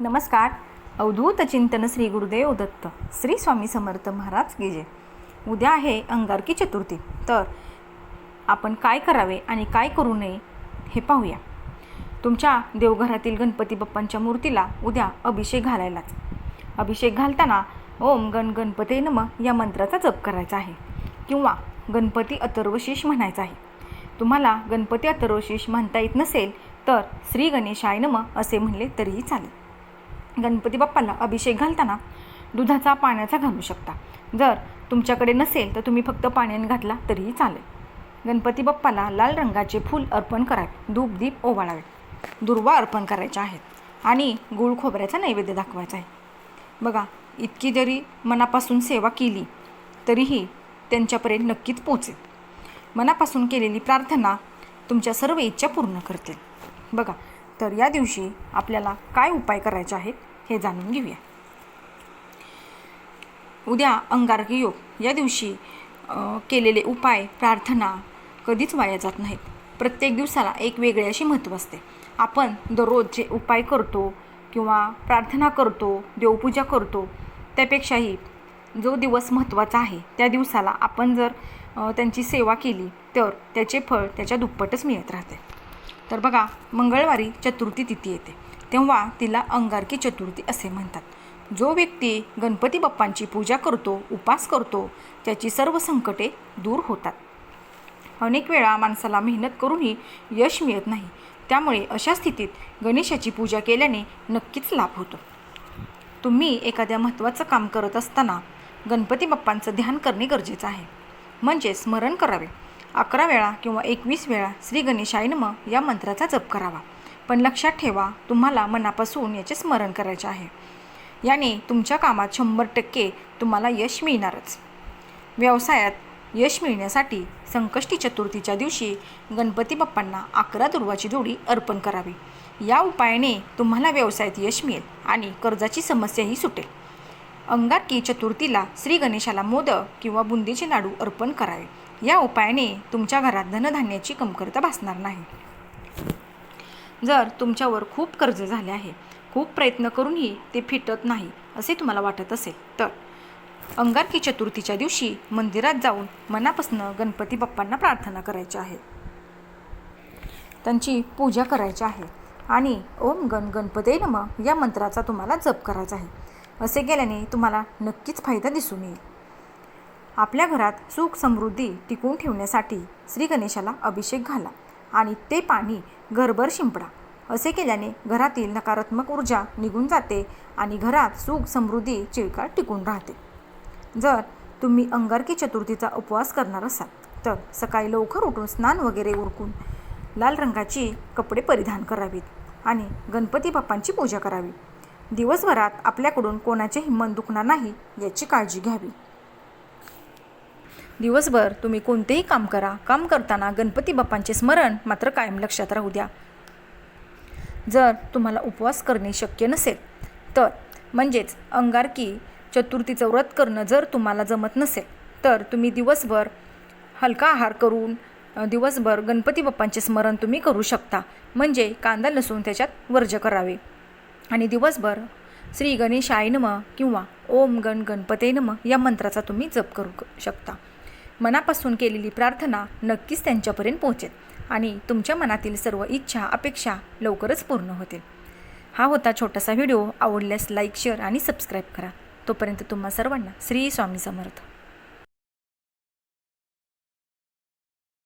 नमस्कार. अवधूत चिंतन श्री गुरुदेव दत्त श्री स्वामी समर्थ महाराज गिजे उद्या आहे अंगारकी चतुर्थी. तर आपण काय करावे आणि काय करू नये हे पाहूया. तुमच्या देवघरातील गणपती बाप्पांच्या मूर्तीला उद्या अभिषेक घालायलाच. अभिषेक घालताना ओम गण गणपते नम या मंत्राचा जप करायचा आहे. किंवा गणपती अथर्वशीष म्हणायचा आहे. तुम्हाला गणपती अथर्वशीष म्हणता येत नसेल तर श्री गणेशाय नम असे म्हणले तरीही चालेल. गणपती बाप्पाला अभिषेक घालताना दुधाचा पाण्याचा घालू शकता. जर तुमच्याकडे नसेल तर तुम्ही फक्त पाण्याने घातला तरीही चालेल. गणपती बाप्पाला लाल रंगाचे फूल अर्पण करावे. धूप दीप ओवाळावे. दुर्वा अर्पण करायच्या आहेत आणि गुळ खोबऱ्याचा नैवेद्य दाखवायचा आहे. बघा इतकी जरी मनापासून सेवा केली तरीही त्यांच्यापर्यंत नक्कीच पोचेल. मनापासून केलेली प्रार्थना तुमच्या सर्व इच्छा पूर्ण करतील. बघा तर या दिवशी आपल्याला काय उपाय करायचे आहेत? हे जाणून घेऊया. उद्या अंगारकी योग या दिवशी केलेले उपाय प्रार्थना कधीच वाया जात नाहीत. प्रत्येक दिवसाला एक वेगळे अशी महत्त्व असते. आपण दररोज जे उपाय करतो किंवा प्रार्थना करतो देवपूजा करतो त्यापेक्षाही जो दिवस महत्त्वाचा आहे त्या दिवसाला आपण जर त्यांची सेवा केली तर त्याचे फळ त्याच्या दुप्पटच मिळत राहते. तर बघा मंगळवारी चतुर्थी तिथी येते. तेव्हा तिला अंगारकी चतुर्थी असे म्हणतात. जो व्यक्ती गणपती बाप्पांची पूजा करतो उपास करतो त्याची सर्व संकटे दूर होतात. अनेक वेळा माणसाला मेहनत करूनही यश मिळत नाही. त्यामुळे अशा स्थितीत गणेशाची पूजा केल्याने नक्कीच लाभ होतो. तुम्ही एखाद्या महत्त्वाचं काम करत असताना गणपती बाप्पांचं ध्यान करणे गरजेचं आहे. म्हणजे स्मरण करावे. अकरा वेळा किंवा एकवीस वेळा श्री गणेशाय नम या मंत्राचा जप करावा. पण लक्षात ठेवा तुम्हाला मनापासून याचे स्मरण करायचे आहे. याने तुमच्या कामात शंभर टक्के तुम्हाला यश मिळणारच. व्यवसायात यश मिळण्यासाठी संकष्टी चतुर्थीच्या दिवशी गणपती बाप्पांना अकरा दुर्वाची जोडी अर्पण करावी. या उपायाने तुम्हाला व्यवसायात यश मिळेल आणि कर्जाची समस्याही सुटेल. अंगारकी चतुर्थीला श्री गणेशाला मोदक किंवा बुंदीचे लाडू अर्पण करावे. या उपायाने तुमच्या घरात धनधान्याची कमतरता भासणार नाही. जर तुमच्यावर खूप कर्ज झाले आहे खूप प्रयत्न करूनही ते फिटत नाही असे तुम्हाला वाटत असेल तर अंगारकी चतुर्थीच्या दिवशी मंदिरात जाऊन मनापासून गणपती बाप्पांना प्रार्थना करायची आहे. त्यांची पूजा करायची आहे. आणि ओम गण गणपते नम या मंत्राचा तुम्हाला जप करायचा आहे. असे केल्याने तुम्हाला नक्कीच फायदा दिसून येईल. आपल्या घरात सुख समृद्धी टिकवून ठेवण्यासाठी श्री गणेशाला अभिषेक घाला. आणि ते पाणी घरभर शिंपडा. असे केल्याने घरातील नकारात्मक ऊर्जा निघून जाते आणि घरात सुख समृद्धी चिळकाळ टिकून राहते. जर तुम्ही अंगारकी चतुर्थीचा उपवास करणार असाल तर सकाळी लवकर उठून स्नान वगैरे उरकून लाल रंगाची कपडे परिधान करावीत आणि गणपती बाप्पांची पूजा करावी. दिवसभरात आपल्याकडून कोणाचेही मन दुखणार नाही याची काळजी घ्यावी. दिवसभर तुम्ही कोणतेही काम करा. काम करताना गणपती बाप्पांचे स्मरण मात्र कायम लक्षात राहू द्या. जर तुम्हाला उपवास करणे शक्य नसेल तर म्हणजेच अंगारकी चतुर्थीचं व्रत करणं जर तुम्हाला जमत नसेल तर तुम्ही दिवसभर हलका आहार करून दिवसभर गणपती बाप्पांचे स्मरण तुम्ही करू शकता. म्हणजे कांदा लसूण त्याच्यात वर्ज करावे. आणि दिवसभर श्री गणेशाय नम किंवा ओम गण गणपते नम या मंत्राचा तुम्ही जप करू शकता. मनापासून केलेली प्रार्थना नक्कीच त्यांच्यापर्यंत पोहोचेल आणि तुमच्या मनातील सर्व इच्छा अपेक्षा लवकरच पूर्ण होतील. हा होता छोटासा व्हिडिओ. आवडल्यास लाईक शेअर आणि सबस्क्राईब करा. तोपर्यंत तुम्हा सर्वांना श्री स्वामी समर्थ.